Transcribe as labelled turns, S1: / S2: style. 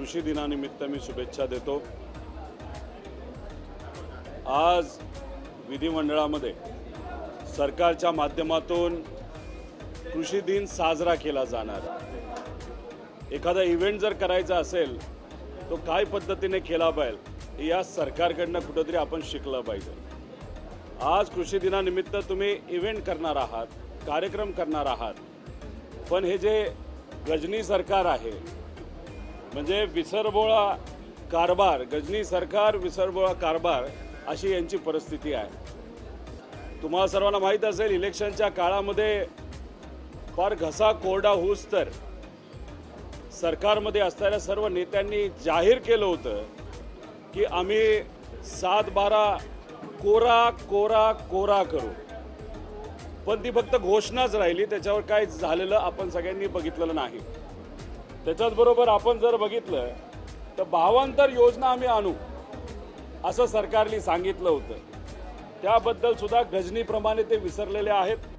S1: कृषी दिनानिमित्त मी शुभेच्छा देतो. आज विधिमंडळामध्ये सरकारच्या माध्यमातून कृषी दिन साजरा केला जाणार एखादा इव्हेंट जर करायचा असेल तो काय पद्धतीने केला पाहिजे या सरकारकडनं कुठंतरी आपण शिकलं पाहिजे. आज कृषी दिनानिमित्त तुम्ही इव्हेंट करणार आहात कार्यक्रम करणार आहात. पण हे जे गजनी सरकार आहे म्हणजे विसरबोळा कारभार गजनी सरकार विसरबोळा कारभार अशी यांची परिस्थिती आहे. तुम्हाला सर्वांना माहीत असेल इलेक्शनच्या काळामध्ये फार घसा कोरडा होऊस तर सरकारमध्ये असणाऱ्या सर्व नेत्यांनी जाहीर केलं होतं की आम्ही सात बारा कोरा कोरा कोरा करू. पण ती फक्त घोषणाच राहिली त्याच्यावर काय झालेलं आपण सगळ्यांनी बघितलेलं नाही. त्याच्याच बरोबर आपण जर बघितलं तर भावांतर योजना आम्ही आणू असं सरकारने सांगितलं होतं. त्याबद्दल सुद्धा गजनीप्रमाणे ते विसरलेले आहेत.